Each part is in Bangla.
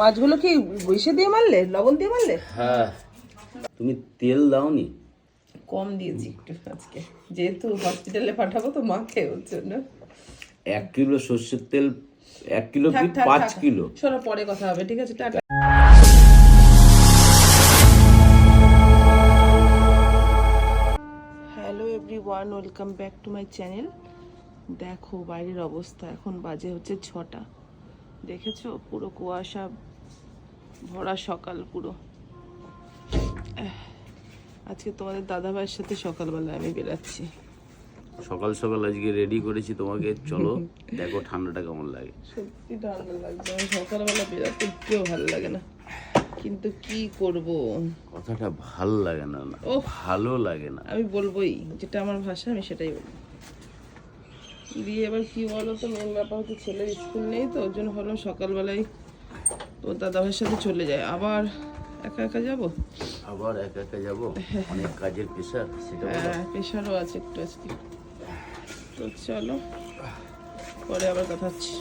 মাছগুলো কি বসে দিয়ে মারলে? লবণ দিয়ে মারলে? হ্যাঁ। তুমি তেল দাওনি? কম দিয়েছি একটু আজকে। যেহেতু হসপিটালে পাঠাবো তো মাকে ওর জন্য। এক কিলো সর্ষের তেল এক কিলো কি পাঁচ কিলো? শোনো পরে কথা হবে ঠিক আছে? Tata. Hello everyone welcome back to my channel দেখো বাইরের অবস্থা এখন বাজে হচ্ছে ছটা। দেখেছ? পুরো কুয়াশা ভরা সকাল পুরো। আজকে তোমাদের দাদাভাইয়ের সাথে সকালবেলা আমি বেরাচ্ছি সকাল সকাল আজকে রেডি করেছি তোমাকে। চলো দেখো ঠান্ডাটা কেমন লাগে। সত্যি ঠান্ডা আমি সকালবেলা বেরাতে কেউ ভালো লাগে না। কিন্তু কি করব? কথাটা ভালো লাগে না না। ওহ। ভালো লাগে না। আমি বলবোই যেটা আমার ভাষা আমি সেটাই বলব। দিয়ে এবার কি বলো তো মেন ব্যাপার হচ্ছে ছেলের স্কুল নেই তো ওর জন্য ভাবলাম সকালবেলায় ও দাদাভাইয়ের সাথে চলে যায় আবার একা একা যাব? আবার একা একা যাব? অনেক কাজের প্রেশার সেটা হ্যাঁ প্রেশারও আছে একটু আজকে। তো চলো পরে আবার কথা হচ্ছে।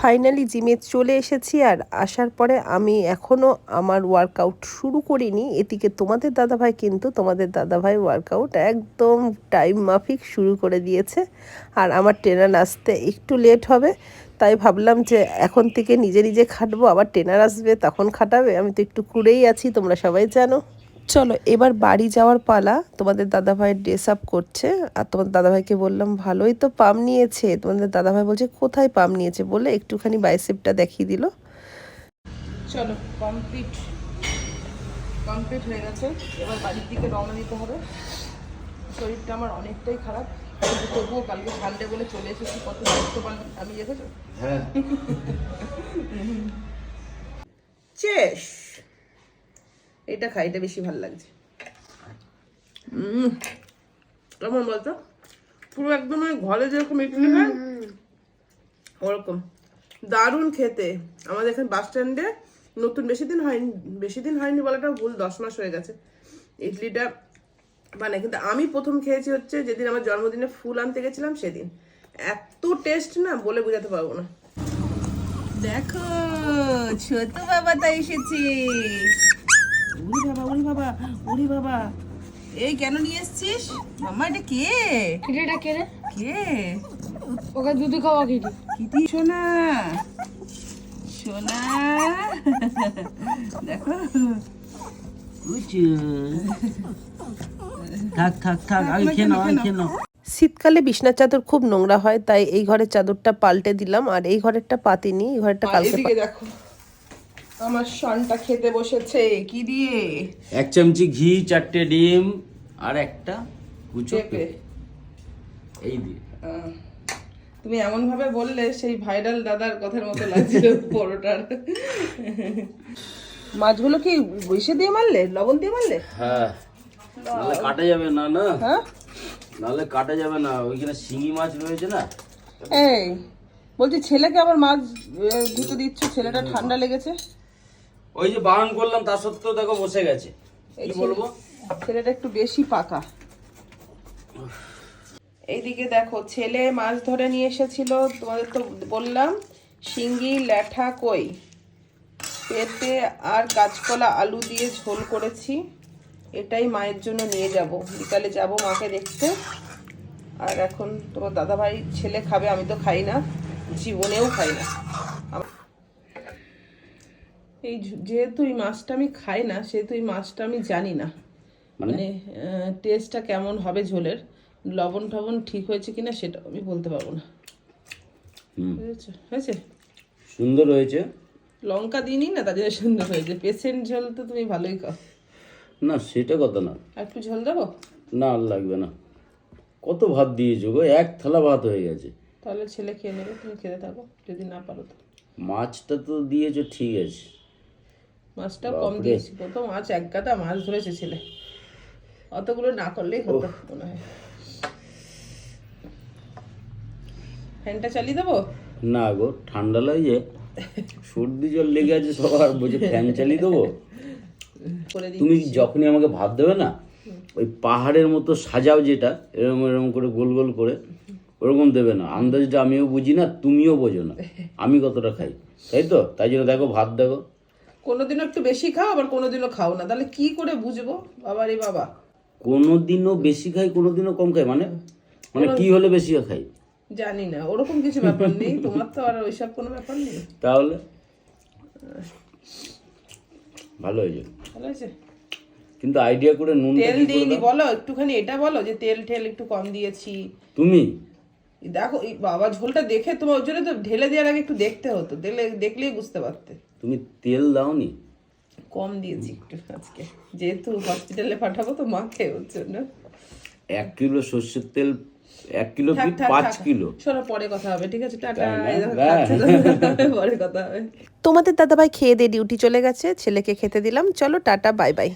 ফাইনালি জিমে চলে এসেছি আর আসার পরে আমি এখনও আমার ওয়ার্কআউট শুরু করিনি। এদিকে তোমাদের দাদাভাই কিন্তু তোমাদের দাদাভাই ওয়ার্কআউট একদম টাইম মাফিক শুরু করে দিয়েছে আর আমার ট্রেনার আসতে একটু লেট হবে। তাই ভাবলাম যে এখন থেকে নিজে নিজে খাটবো, আবার ট্রেনার আসবে তখন খাটাবে। আমি তো একটু কুড়েই আছি, তোমরা সবাই জানো। চলো এবার বাড়ি যাওয়ার পালা। তোমাদের দাদাভাই ড্রেস আপ করছে। আর তোমাদের দাদাভাইকে বললাম ভালোই তো পাম নিয়েছে। তোমাদের দাদাভাই বলছে কোথায় পাম নিয়েছে? বলে একটুখানি বাইসেপটা দেখিয়ে দিল। চলো কমপ্লিট কমপ্লিট হয়ে গেছে। এবার বাড়ির দিকে রওনা দিতে হবে। শরীরটা আমার অনেকটাই খারাপ। কিন্তু তবুও কালকে সানডে বলে চলে এসেছি। কত দায়িত্ব পালন আমি দেখেছ? হ্যাঁ। চেস এটা খাই এটা বেশি ভালো লাগছে। কেমন বলতো? পুরো একদম ঘরে যেরকম ইডলি হয় ওরকম। দারুণ খেতে। আমাদের এখানে বাস স্ট্যান্ডে নতুন বেশি দিন হয়নি বেশি দিন হয়নি বলাটা ভুল দশ মাস হয়ে গেছে। ইডলিটা মানে কিন্তু আমি প্রথম খেয়েছি হচ্ছে যেদিন আমার জন্মদিনে ফুল আনতে গেছিলাম সেদিন। এত টেস্ট না বলে বোঝাতে পারব না। দেখো ছোট বাবা তা এসেছে। বাবা বাবা বাবা। এই কেন নিয়ে এসছিস? মামা এটা কে? এটা কে রে? কে? ওকে দুধ খাওয়া খেতে কিটি সোনা। সোনা। দেখো। উঁচু থাক থাক থাক আমি খেয়ে নাও আমি খেয়ে নাও। শীতকালে বিছনার চাদর খুব নোংরা হয় তাই এই ঘরের চাদরটা পাল্টে দিলাম আর এই ঘরেরটা পাতিনি এই ঘরেরটা কালকে দেখো। আমার সনটা খেতে বসেছে কি দিয়ে? এক চামচি ঘি চারটে ডিম আর একটা কুচো পেঁপে। এই দিয়ে। তুমি এমন ভাবে বললে সেই ভাইরাল দাদার কথার মতো লাগছিল পরোটার। মাছগুলো কি বসে দিয়ে মারলে? লবণ দিয়ে মারলে? হ্যাঁ। নাহলে কাটা যাবে না না? হ্যাঁ? নাহলে কাটা যাবে না ওইখানে শিঙি মাছ রয়েছে না? এই বলছি ছেলেকে আবার মাছ ধুতে দিচ্ছ ছেলেটা ঠান্ডা লেগেছে। ওই যে বারণ করলাম তা সত্ত্বেও দেখো বসে গেছে। কি বলব? ছেলেটা একটু বেশি পাকা। এইদিকে দেখো ছেলে মাছ ধরে নিয়ে এসেছিল তোমাদের তো বললাম শিঙ্গি ল্যাঠা কই। পেঁপে আর কাঁচকলা আলু দিয়ে ঝোল করেছি। এটাই মায়ের জন্য নিয়ে যাব। বিকালে যাব মাকে দেখতে। আর এখন তোমার দাদাভাই ছেলে খাবে আমি তো খাই না। জীবনেও খাই না। এই যেহেতু এই মাছটা আমি খাই না সেহেতু এই মাছটা আমি জানি না। মানে? মানে টেস্টটা কেমন হবে ঝোলের? লবণ টবণ ঠিক হয়েছে কিনা সেটা আমি বলতে পারব না। হয়েছে? সুন্দর হয়েছে। লঙ্কা দিইনি না তার জন্য সুন্দর হয়েছে। পেশেন্ট ঝোল তো তুমি ভালোই খাও। না সেটা কথা না। একটু ঝোল দেবো? না আর লাগবে না। কত ভাত দিয়েছ গো? এক থালা ভাত হয়ে গেছে। তাহলে ছেলে খেয়ে নেবে তুমি খেতে থাকো যদি না পারো তো। মাছটা তো দিয়েছ ঠিক আছে। মাছটা কম দিয়েছি। কত মাছ এক গাদা মাছ ধরেছে ছেলে। অতগুলো না করলেই হতো মনে হয়। ফ্যানটা চালিয়ে দেবো? না গো ঠান্ডা লাগে সর্দি জল লেগে আছে সবার বলছে ফ্যান চালিয়ে দেবো? তুমি যখনই আমাকে ভাত দেবে না ওই পাহাড়ের মতো সাজাও যেটা এরকম এরকম করে গোল গোল করে ওরকম দেবে না। আন্দাজটা আমিও বুঝি না তুমিও বোঝো না। আমি কতটা খাই তাই তো? তাই জন্য দেখো ভাত দেখো। কোনোদিনও একটু বেশি খাও আবার কোনোদিনও খাও না। তাহলে কি করে বুঝব? বাবা রে বাবা। কোনোদিনও বেশি খাই কোনোদিনও কম খাই মানে? মানে কি হলে বেশি খাই? জানি না ওরকম কিছু ব্যাপার নেই। তোমার তো আর ওইসব কোনো ব্যাপার নেই। তাহলে? ভালো হয়েছে। ভালো হয়েছে? কিন্তু আইডিয়া করে নুন তেল দিইনি বলো একটুখানি এটা বলো যে তেল ঠেল একটু কম দিয়েছি। তুমি? দেখো এই বাবা ঝোলটা দেখে তোমার ওই জন্য তো ঢেলে দেওয়ার আগে একটু দেখতে হতো দেখলে দেখলেই বুঝতে পারতে। তুমি তেল দাওনি? কম দিয়েছি একটু আজকে। যেহেতু হসপিটালে পাঠাবো তো মাকে ওর জন্য। এক কিলো সর্ষের তেল এক কিলো কি পাঁচ কিলো? শোনো পরে কথা হবে ঠিক আছে? টাটা না? হ্যাঁ। পরে কথা হবে। তোমাদের দাদাভাই খেয়ে দিয়ে ডিউটি চলে গেছে ছেলেকে খেতে দিলাম। চলো টাটা বাই বাই